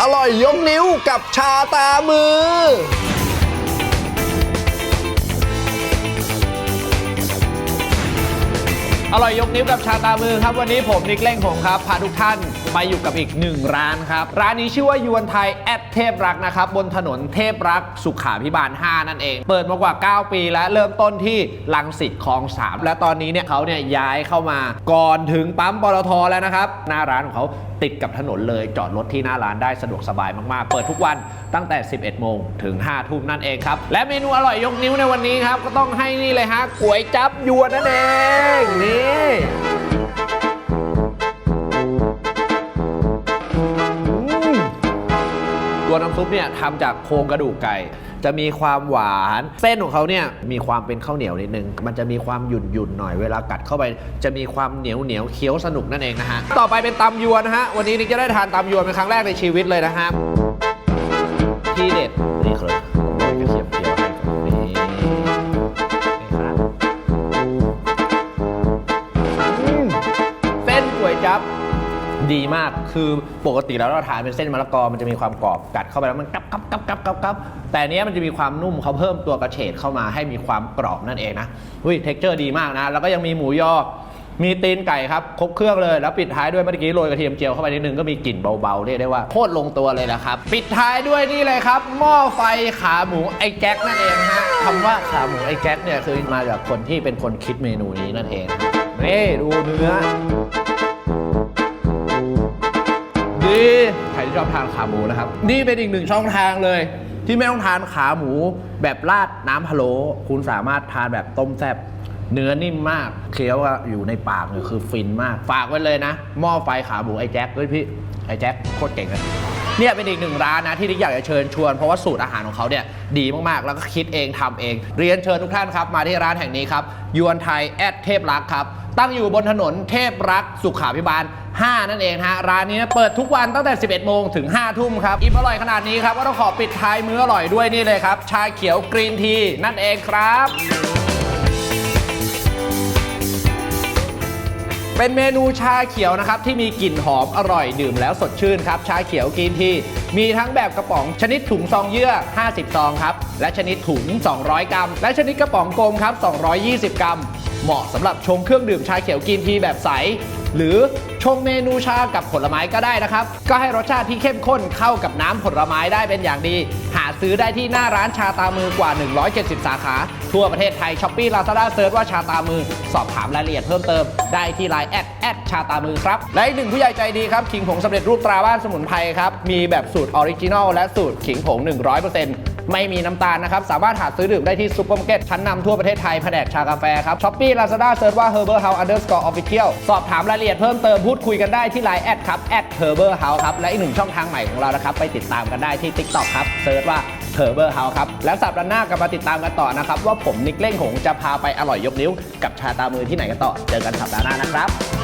อร่อยยกนิ้วกับชาตามือ อร่อยยกนิ้วกับชาตามือครับ วันนี้ผมนิกเล่งผมครับ พาทุกท่านมาอยู่กับอีกหนึ่งร้านครับ ร้านนี้ชื่อว่ายวนไทยแอดเทพรักนะครับ บนถนนเทพรักสุขาพิบาล 5 นั่นเอง เปิดมากว่า 9 ปีแล้วเริ่มต้นที่ลังสิตคลอง 3 และตอนนี้เนี่ยเขาเนี่ยย้ายเข้ามาก่อนถึงปั๊มปตทแล้วนะครับ หน้าร้านของเขาติดกับถนนเลยจอดรถที่หน้าร้านได้สะดวกสบายมากๆ เปิดทุกวันตั้งแต่ 11 โมงถึง 5 ทุ่มนั่นเองครับ และเมนูอร่อยยกนิ้วในวันนี้ครับก็ต้องให้นี่เลยฮะก๋วยจับยวนนั่นเองนี่ตัวน้ำซุปเนี่ยทำจากโครงกระดูกไก่ จะมีความหวาน เส้นของเขาเนี่ยมีความเป็นข้าวเหนียวนิดนึง มันจะมีความหยุ่นหยุ่นๆหน่อยเวลากัดเข้าไป จะมีความเหนียวเหนียวเคี้ยวสนุกนั่นเองนะฮะ ต่อไปเป็นตำยวนนะฮะ วันนี้นิกจะได้ทานตำยวนเป็นครั้งแรกในชีวิตเลยนะฮะ ที่เด็ด ดีมาก คือปกติแล้วเราทานเป็นเส้นมะละกอ มันจะมีความกรอบกัดเข้าไปแล้วมันกับกับกับกับกับกับแต่นเนี้ยมันจะมีความนุ่มเขาเพิ่มตัวกระเฉดเข้ามาให้มีความกรอบนั่นเองนะอุ้ยเท็กเจอร์ดีมากนะ แล้วก็ยังมีหมูยอ มีตีนไก่ครับ ครบเครื่องเลย แล้วปิดท้ายด้วยเมื่อกี้โรยกระเทียมเจียวเข้าไปนิดนึงก็มีกลิ่นเบาๆ เรียกได้ว่าโคตรลงตัวเลยนะครับ ปิดท้ายด้วยนี่เลยครับ หม้อไฟขาหมูไอ้แจ็คนั่นเองฮะคำว่าขาหมูไอ้แจ็คเนี่ยคือมาจากคนที่เป็นคนคิดเมนูนี้นั่นเองนี่ดูเนื้อ ใครที่ชอบทานขาหมูนะครับ นี่เป็นอีกหนึ่งช่องทางเลย ที่ไม่ต้องทานขาหมูแบบราดน้ำพะโล้คุณสามารถทานแบบต้มแซ่บเนื้อนิ่มมากเคี้ยวอยู่ในปากเนี่ยคือฟินมาก ฝากไว้เลยนะ หม้อไฟขาหมูไอ้แจ็คเฮ้ยพี่ไอ้แจ็คโคตรเก่งเลยเนี่ยเป็นอีกหนึ่งร้านนะที่นิกอยากจะเชิญชวนเพราะว่าสูตรอาหารของเขาเนี่ยดีมากๆ แล้วก็คิดเองทำเอง เรียนเชิญทุกท่านครับ มาที่ร้านแห่งนี้ครับยวนไทยแอดเทพรักครับ ตั้งอยู่บนถนนเทพรักสุขาพิบาล 5 นั่นเองฮะ ร้านนี้เปิดทุกวันตั้งแต่ 11 โมงถึง 5 ทุ่มครับ อิ่มอร่อยขนาดนี้ครับ ก็ต้องขอปิดท้ายมื้ออร่อยด้วยนี่เลยครับ ชาเขียวกรีนทีนั่นเองครับเป็นเมนูชาเขียวนะครับที่มีกลิ่นหอมอร่อยดื่มแล้วสดชื่นครับ ชาเขียวกรีนทีมีทั้งแบบกระป๋องชนิดถุงซองเยื่อ 50 ซองครับ และชนิดถุง 200 กรัม และชนิดกระป๋องกลมครับ 220 กรัม เหมาะสำหรับชงเครื่องดื่มชาเขียวกรีนทีแบบใส หรือชงเมนูชากับผลไม้ก็ได้นะครับ ก็ให้รสชาติที่เข้มข้นเข้ากับน้ำผลไม้ได้เป็นอย่างดี หาซื้อได้ที่หน้าร้านชาตามือกว่า 170 สาขา ทั่วประเทศไทยช้อปปี้ลาซาด้าเซิร์ชว่าชาตามือ สอบถามรายละเอียดเพิ่มเติมได้ที่ไลน์แอดแอดชาตามือครับ และอีกหนึ่งผู้ใหญ่ใจดีครับขิงผงสำเร็จรูปตราบ้านสมุนไพรครับมีแบบสูตรออริจินอลและสูตรขิงผง 100% ไม่มีน้ำตาลนะครับ สามารถหาซื้อดื่มได้ที่ซุปเปอร์มาร์เก็ตชั้นนำทั่วประเทศไทยแผนกชากาแฟครับช้อปปี้ลาซาด้าเซิร์ชว่า Herbal House Underscore Official สอบถามรายละเอียดเพิ่มเติมพูดคุยกันได้ที่ไลน์แอดครับแอด Herbal House ครับและอีกหนึ่งช่องทางใหม่ของเรานะครับไปติดตามกันได้ที่ TikTok ครับเซิร์ชว่า Herbal House ครับและสัปดาห์หน้ากลับมาติดตามกันต่อนะครับว่าผมนิกเล่งหงจะพาไปอร่อยยกนิ้ว กับชาตามือที่ไหนกันต่อเจอกันสัปดาห์หน้านะครับ